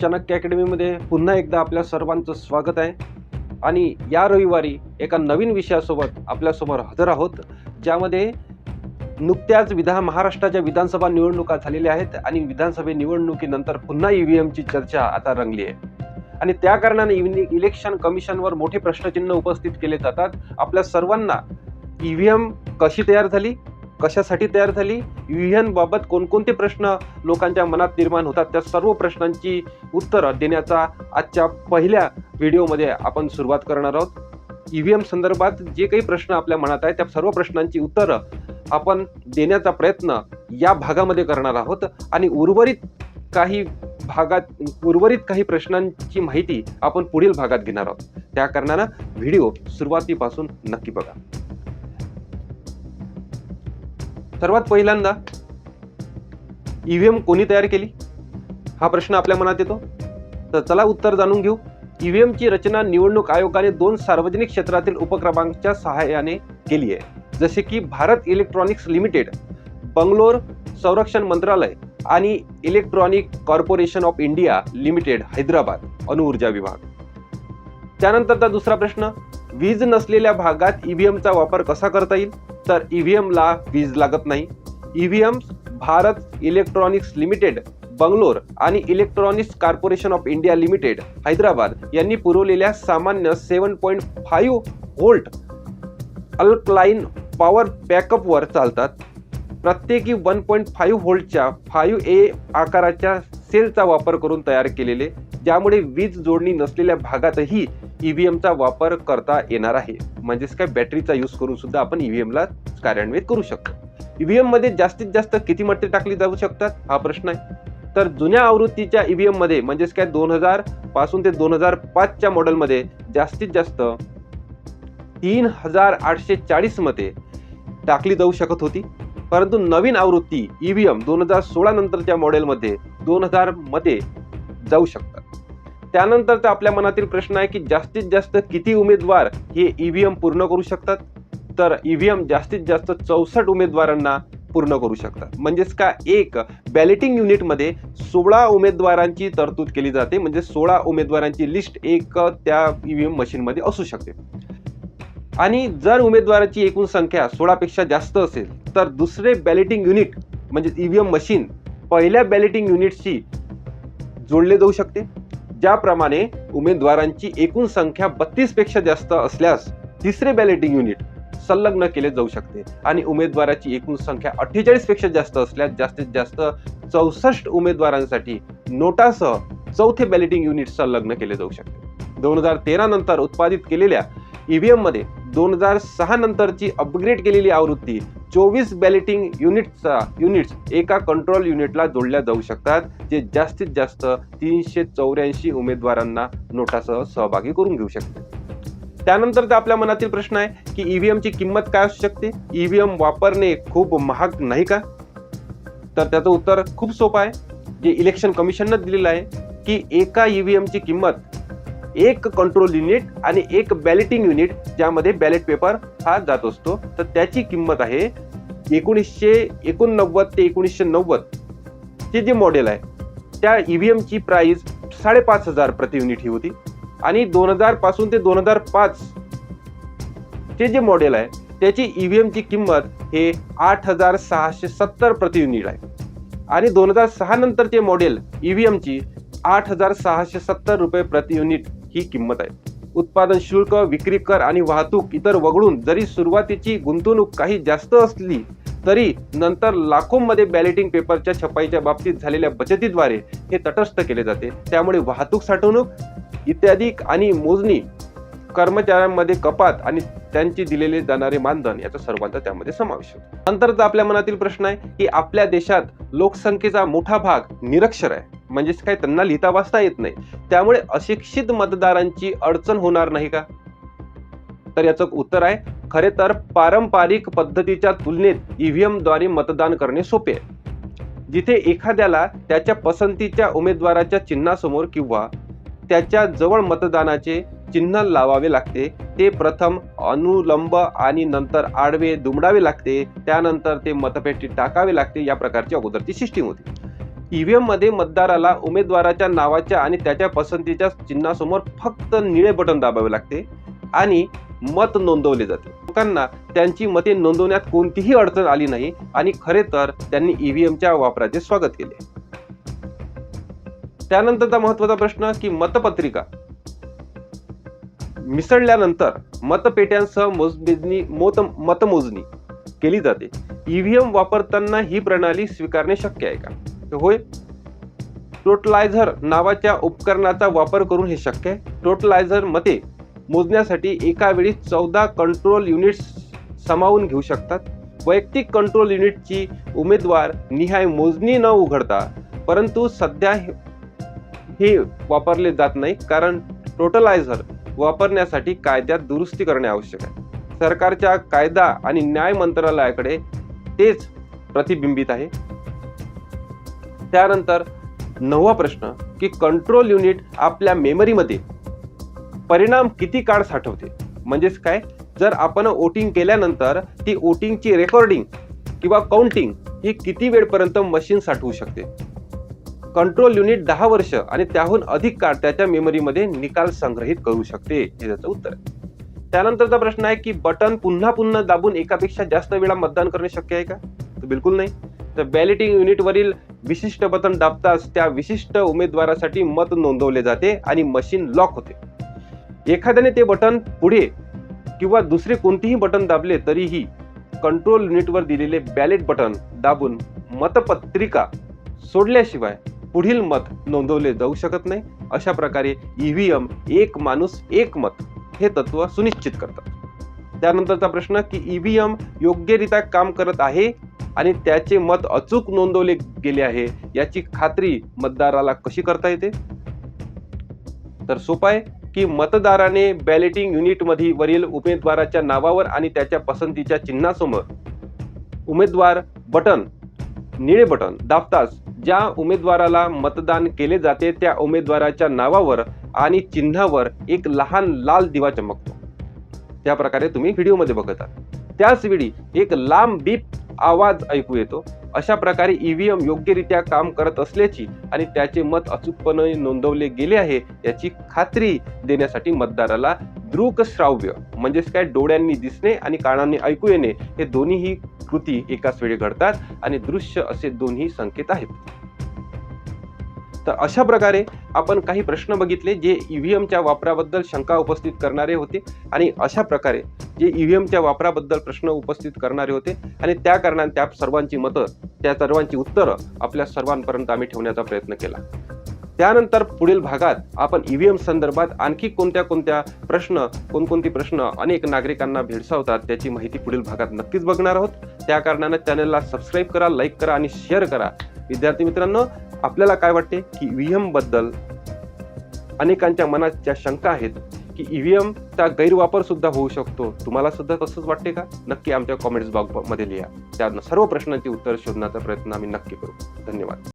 चाणक्य अकॅडमीमध्ये पुन्हा एकदा आपल्या सर्वांचं स्वागत आहे. आणि या रविवारी एका नवीन विषयासोबत आपल्यासमोर हजर आहोत ज्यामध्ये नुकत्याच विधान महाराष्ट्राच्या विधानसभा निवडणुका झालेल्या आहेत आणि विधानसभे निवडणुकीनंतर पुन्हा ई व्ही एमची चर्चा आता रंगली आहे. आणि त्या कारणाने इलेक्शन कमिशनवर मोठे प्रश्नचिन्ह उपस्थित केले जातात. आपल्या सर्वांना ई व्ही एम कशी तयार झाली? कशासाठी तयार झाली? युएनबाबत कोणकोणते प्रश्न लोकांच्या मनात निर्माण होतात? त्या सर्व प्रश्नांची उत्तरं देण्याचा आजच्या पहिल्या व्हिडिओमध्ये आपण सुरुवात करणार आहोत. ई व्ही एम संदर्भात जे काही प्रश्न आपल्या मनात आहे त्या सर्व प्रश्नांची उत्तरं आपण देण्याचा प्रयत्न या भागामध्ये करणार आहोत. आणि उर्वरित काही भागात उर्वरित काही प्रश्नांची माहिती आपण पुढील भागात घेणार आहोत. त्या कारणानं व्हिडिओ सुरुवातीपासून नक्की बघा. सर्वात पहिल्यांदा ईव्हीएम कोणी तयार केली? हा प्रश्न आपल्या मनात येतो. तर चला उत्तर जाणून घेऊ. ईव्हीएमची रचना निवडणूक आयोगाने दोन सार्वजनिक क्षेत्रातील उपक्रमांच्या सहाय्याने केली आहे. जसे की भारत इलेक्ट्रॉनिक्स लिमिटेड बंगलोर संरक्षण मंत्रालय आणि electronic corporation of India limited Hyderabad अणुऊर्जा विभाग. त्यानंतरचा दुसरा प्रश्न वीज नसलेल्या भागात ईव्हीएमचा वापर कसा करता येईल? तर ईव्हीएमला वीज लागत नाही. EVM Bharat electronics limited Bangalore आणि electronics corporation of India limited Hyderabad यांनी पुरवलेल्या सामान्य seven point five volt alkaline power बॅकअपवर चालतात. प्रत्येकी वन पॉईंट फाईव्ह व्होल्टच्या फाईव्ह ए आकाराच्या सेलचा वापर करून तयार केलेले ज्यामुळे वीज जोडणी नसलेल्या भागातही ईव्हीएमचा वापर करता येणार आहे. म्हणजेच काय बॅटरीचा यूज करून सुद्धा आपण ईव्हीएमला कार्यान्वित करू शकतो. ईव्हीएममध्ये जास्तीत जास्त किती मते टाकली जाऊ शकतात? हा प्रश्न आहे. तर जुन्या आवृत्तीच्या ईव्हीएममध्ये म्हणजेच काय दोन हजारपासून ते दोन हजार पाचच्या मॉडेलमध्ये जास्तीत जास्त तीन हजार आठशे चाळीस मते टाकली जाऊ शकत होती. परंतु नवीन आवृत्ती ईव्हीएम दोन हजार सोळा नंतरच्या मॉडेलमध्ये दोन हजार मते जाऊ शकतात. त्यानंतर तर आपल्या मनातील प्रश्न आहे की जास्तीत जास्त किती उमेदवार हे ईव्हीएम पूर्ण करू शकतात? तर ईव्हीएम जास्तीत जास्त चौसष्ट उमेदवारांना पूर्ण करू शकतात. म्हणजेच का एक बॅलेटिंग युनिटमध्ये सोळा उमेदवारांची तरतूद केली जाते. म्हणजे सोळा उमेदवारांची लिस्ट एक त्या ईव्हीएम मशीनमध्ये असू शकते. आणि जर उमेदवाराची एकूण संख्या सोळापेक्षा जास्त असेल तर दुसरे बॅलेटिंग युनिट म्हणजे ईव्हीएम मशीन पहिल्या बॅलेटिंग युनिटशी जोडले जाऊ शकते. ज्याप्रमाणे उमेदवारांची एकूण संख्या बत्तीसपेक्षा जास्त असल्यास तिसरे बॅलेटिंग युनिट संलग्न केले जाऊ शकते. आणि उमेदवाराची एकूण संख्या अठ्ठेचाळीसपेक्षा जास्त असल्यास जास्तीत जास्त चौसष्ट उमेदवारांसाठी नोटासह चौथे बॅलेटिंग युनिट संलग्न केले जाऊ शकते. दोन हजार तेरा नंतर उत्पादित केलेल्या ईव्हीएममध्ये दोन हजार सहा नंतरची अपग्रेड केलेली आवृत्ती चोवीस बॅलेटिंग युनिटचा युनिट्स एका कंट्रोल युनिटला जोडल्या जाऊ शकतात जे जास्तीत जास्त तीनशे चौऱ्याऐंशी उमेदवारांना नोटासह सहभागी करून घेऊ शकते. त्यानंतर आपल्या मनातील प्रश्न आहे की ईव्हीएमची किंमत काय असू शकते? ईव्हीएम वापरणे खूप महाग नाही का? तर त्याचं उत्तर खूप सोपं आहे. जे इलेक्शन कमिशननं दिलेलं आहे की एका ईव्हीएमची किंमत एक कंट्रोल युनिट आणि एक बॅलेटिंग युनिट ज्यामध्ये बॅलेट पेपर हा जात असतो. तर त्याची किंमत आहे एकोणीसशे एकोणनव्वद ते एकोणीसशे नव्वद चे जे मॉडेल आहे त्या ईव्हीएमची प्राईस साडेपाच हजार प्रति युनिट ही होती. आणि दोन हजारपासून ते दोन हजार पाच चे जे मॉडेल आहे त्याची ईव्हीएमची किंमत हे आठ हजार सहाशे सत्तर प्रति युनिट आहे. आणि दोन हजार सहा नंतरचे मॉडेल ईव्हीएमची आठ हजार सहाशे सत्तर रुपये प्रति युनिट ही किंमत आहे. उत्पादन शुल्क विक्री कर आणि वाहतूक इतर वगळून जरी सुरुवातीची गुंतवणूक काही जास्त असली तरी नंतर लाखोंमध्ये बॅलेटिंग पेपरच्या छपाईच्या बाबतीत झालेल्या बचतीद्वारे हे तटस्थ केले जाते. त्यामुळे वाहतूक साठवणूक इत्यादी आणि मोजणी कर्मचाऱ्यांमध्ये कपात आणि त्यांची दिलेले जाणारे मानधन याचा सर्वांचा त्यामध्ये समावेश होतो. नंतरचा आपल्या मनातील प्रश्न आहे की आपल्या देशात लोकसंख्येचा मोठा भाग निरक्षर आहे. म्हणजेच काय त्यांना लिहिता वाचता येत नाही. त्यामुळे अशिक्षित मतदारांची अडचण होणार नाही का? तर याचं उत्तर आहे खरे तर पारंपरिक पद्धतीच्या तुलनेत ईव्हीएमद्वारे मतदान करणे सोपे आहे. जिथे एखाद्याला त्याच्या पसंतीच्या उमेदवाराच्या चिन्हासमोर किंवा त्याच्याजवळ मतदानाचे चिन्ह लावावे लागते. ते प्रथम अनुलंब आणि नंतर आडवे दुमडावे लागते. त्यानंतर ते मतपेटीत टाकावे लागते. या प्रकारची अगोदरची सिस्टीम होती. ईव्हीएममध्ये मतदाराला उमेदवाराच्या नावाच्या आणि त्याच्या पसंतीच्या चिन्हासमोर फक्त निळे बटन दाबावे लागते आणि मत नोंदवले जाते. लोकांना त्यांची मते नोंदवण्यात कोणतीही अडचण आली नाही आणि खरे तर त्यांनी ईव्हीएमच्या वापराचे स्वागत केले. त्यानंतरचा महत्त्वाचा प्रश्न की मतपत्रिका. मिसळल्यानंतर मतपेट्यांसह मोजमेजणी मोत मतमोजणी केली जाते. ईव्हीएम वापरताना ही प्रणाली स्वीकारणे शक्य आहे का? होय. टोटलायझर नावाच्या उपकरणाचा वापर करून हे शक्य आहे. टोटलायझर मते मोजण्यासाठी एका वेळी चौदा कंट्रोल युनिट्स सामावून घेऊ शकतात. वैयक्तिक कंट्रोल युनिटची उमेदवार निहाय मोजणी न उघडता परंतु सध्या हे वापरले जात नाही कारण टोटलायझर वापरण्यासाठी कायद्यात दुरुस्ती करणे आवश्यक आहे. सरकारच्या कायदा आणि न्याय मंत्रालयाकडे तेच प्रतिबिंबित आहे. त्यानंतर नववा प्रश्न की कंट्रोल युनिट आपल्या मेमरीमध्ये परिणाम किती काळ साठवते? म्हणजेच काय? जर आपण वोटिंग केल्यानंतर ती वोटिंगची रेकॉर्डिंग किंवा काउंटिंग ही किती वेळपर्यंत मशीन साठवू शकते? कंट्रोल युनिट दहा वर्ष आणि त्याहून अधिक काळ त्याच्या मेमरीमध्ये निकाल संग्रहित करू शकते हे त्याचं उत्तर आहे. त्यानंतरचा प्रश्न आहे की बटन पुन्हा पुन्हा दाबून एकापेक्षा जास्त वेळा मतदान करणे शक्य आहे का? तर बिलकुल नाही. तर बॅलेटिंग युनिटवरील विशिष्ट बटन दाबताच त्या विशिष्ट उमेदवारासाठी मत नोंदवले जाते आणि मशीन लॉक होते. एखाद्याने ते बटन पुढे किंवा दुसरे कोणतेही बटन दाबले तरीही कंट्रोल युनिटवर दिलेले बॅलेट बटन दाबून मतपत्रिका सोडल्याशिवाय पुढील मत नोंदवले जाऊ शकत नाही. अशा प्रकारे ईव्हीएम एक माणूस एक मत हे तत्व सुनिश्चित करतात. त्यानंतरचा प्रश्न की ईव्हीएम योग्यरित्या काम करत आहे आणि त्याचे मत अचूक नोंदवले गेले आहे याची खात्री मतदाराला कशी करता येते? तर सोपाय आहे की मतदाराने बॅलेटिंग युनिटमध्ये वरील उमेदवाराच्या नावावर आणि त्याच्या पसंतीच्या चिन्हासमोर उमेदवार बटन निळे बटन दाबताच ज्या उमेदवाराला मतदान केले जाते त्या उमेदवाराच्या नावावर आणि चिन्हावर एक लहान लाल दिवा चमकतो. त्या प्रकारे तुम्ही व्हिडिओमध्ये बघत. आहात त्याच वेळी एक लांब बीप आवाज ऐकू येतो. अशा प्रकारे ईव्हीएम योग्यरित्या काम करत असल्याची आणि त्याचे मत अचूकपणे नोंदवले गेले आहे याची खात्री देण्यासाठी मतदाराला दृक श्राव्य म्हणजेच काय डोळ्यांनी दिसणे आणि कानांनी ऐकू येणे हे दोन्हीही कृती एकाच वेळी घडतात आणि दृश्य असे दोन्ही संकेत आहेत. तर अशा प्रकारे आपण काही प्रश्न बघितले जे ईव्हीएमच्या वापराबद्दल शंका उपस्थित करणारे होते आणि अशा प्रकारे जे ईव्हीएमच्या वापराबद्दल प्रश्न उपस्थित करणारे होते आणि त्या कारणाने त्या सर्वांची मतं त्या सर्वांची उत्तरं आपल्या सर्वांपर्यंत आम्ही ठेवण्याचा प्रयत्न केला. त्यानंतर पुढील भागात आपण ईव्हीएम संदर्भात आणखी कोणत्या कोणत्या प्रश्न कोणकोणते प्रश्न अनेक नागरिकांना भेडसावतात त्याची माहिती पुढील भागात नक्कीच बघणार आहोत. त्या कारणानं चॅनलला सबस्क्राईब करा लाईक करा आणि शेअर करा. विद्यार्थी मित्रांनो आपल्याला काय वाटते की ईव्हीएमबद्दल अनेकांच्या मनात ज्या शंका आहेत की ईव्हीएमचा गैरवापर सुद्धा होऊ शकतो. तुम्हाला सुद्धा तसंच वाटते का? नक्की आमच्या कॉमेंट्स बॉक्समध्ये लिहा. त्या सर्व प्रश्नांची उत्तर शोधण्याचा प्रयत्न आम्ही नक्की करू. धन्यवाद.